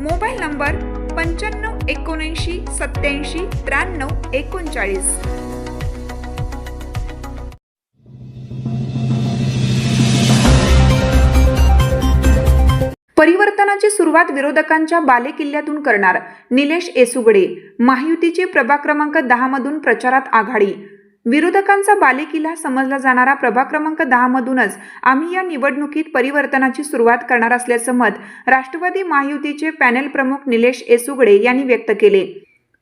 Mobile number पंच्याण्णव एकोणऐंशी सत्याऐंशी त्र्याण्णव एकोणचाळीस. परिवर्तनाची सुरुवात विरोधकांच्या बालेकिल्ल्यातून करणार निलेश एसुगडे महायुतीचे प्रभाग क्रमांक दहा मधून प्रचारात आघाडी. विरोधकांचा बालेकिल्ला समजला जाणारा प्रभाग क्रमांक दहा मधूनच आम्ही या निवडणुकीत परिवर्तनाची सुरुवात करणार असल्याचं मत राष्ट्रवादी महायुतीचे पॅनेल प्रमुख निलेश एसुगडे यांनी व्यक्त केले.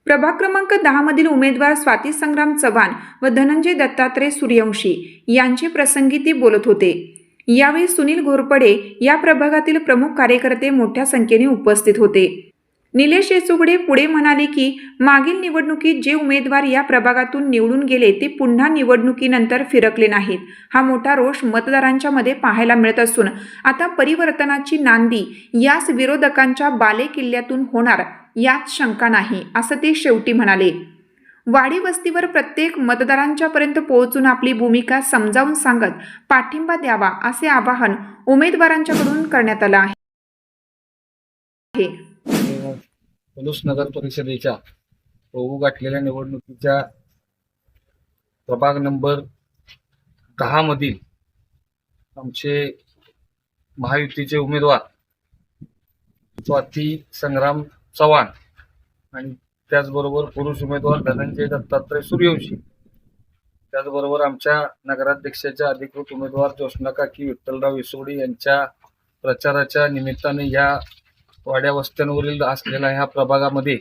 प्रभाग क्रमांक दहा मधील उमेदवार स्वाती संग्राम चव्हाण व धनंजय दत्तात्रय सूर्यवंशी यांचे प्रसंगी ते बोलत होते. यावेळी सुनील घोरपडे या प्रभागातील प्रमुख कार्यकर्ते मोठ्या संख्येने उपस्थित होते. निलेश येसुगडे पुढे म्हणाले की मागील निवडणुकीत जे उमेदवार या प्रभागातून निवडून गेले ते पुन्हा निवडणुकीनंतर फिरकले नाहीत. हा मोठा रोष मतदारांच्या मध्ये पाहायला मिळत असून आता परिवर्तनाची नांदी याच विरोधकांच्या बाले किल्ल्यातून होणार यात शंका नाही असं ते शेवटी म्हणाले. वाडी वस्तीवर प्रत्येक मतदारांच्या पर्यंत पोहोचून आपली भूमिका समजावून सांगत पाठिंबा द्यावा असे आवाहन उमेदवारांच्याकडून करण्यात आलं आहे. पलूस नगर परिषदेच्या होऊ गाठलेल्या निवडणुकीच्या प्रभाग नंबर दहामधील आमचे महायुतीचे उमेदवार स्वाती संग्राम चव्हाण आणि त्याचबरोबर पुरुष उमेदवार धनंजय दत्तात्रय सूर्यवंशी. त्याचबरोबर आमच्या नगराध्यक्षाच्या अधिकृत उमेदवार ज्योत्नाकाकी विठ्ठलराव विसोडी यांच्या प्रचाराच्या निमित्ताने या वाड्या वस्त्यांवरील असलेल्या ह्या प्रभागामध्ये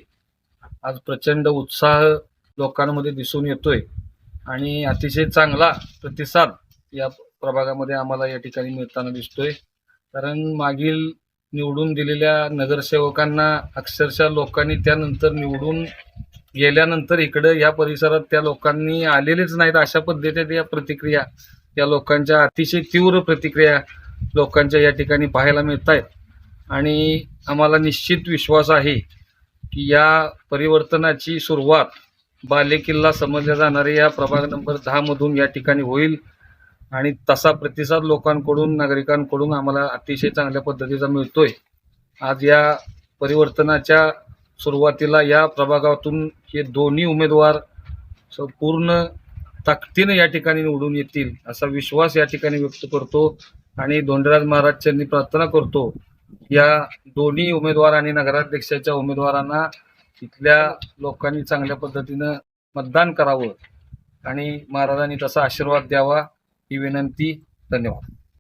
आज प्रचंड उत्साह लोकांमध्ये दिसून येतोय. आणि अतिशय चांगला प्रतिसाद या प्रभागामध्ये आम्हाला या ठिकाणी मिळताना दिसतोय. कारण मागील निवडून दिलेल्या नगरसेवकांना अक्षरशः लोकांनी त्यानंतर निवडून गेल्यानंतर इकडं या परिसरात त्या लोकांनी आलेलेच नाहीत अशा पद्धतीने या प्रतिक्रिया या लोकांच्या अतिशय तीव्र प्रतिक्रिया लोकांच्या या ठिकाणी पाहायला मिळत आहेत आणि आम्हाला निश्चित विश्वास आहे की या परिवर्तनाची सुरुवात बालेकिल्ला समजल्या जाणाऱ्या या प्रभाग नंबर दहामधून या ठिकाणी होईल. आणि तसा प्रतिसाद लोकांकडून नागरिकांकडून आम्हाला अतिशय चांगल्या पद्धतीचा मिळतोय. आज या परिवर्तनाच्या सुरुवातीला या प्रभागातून हे दोन्ही उमेदवार पूर्ण ताकदीनं या ठिकाणी निवडून येतील असा विश्वास या ठिकाणी व्यक्त करतो. आणि धोंडराज महाराज यांनी प्रार्थना करतो या दोन्ही उमेदवार आणि नगराध्यक्षाच्या उमेदवारांना इथल्या लोकांनी चांगल्या पद्धतीनं मतदान करावं आणि महाराजांनी तसा आशीर्वाद द्यावा ही विनंती. धन्यवाद.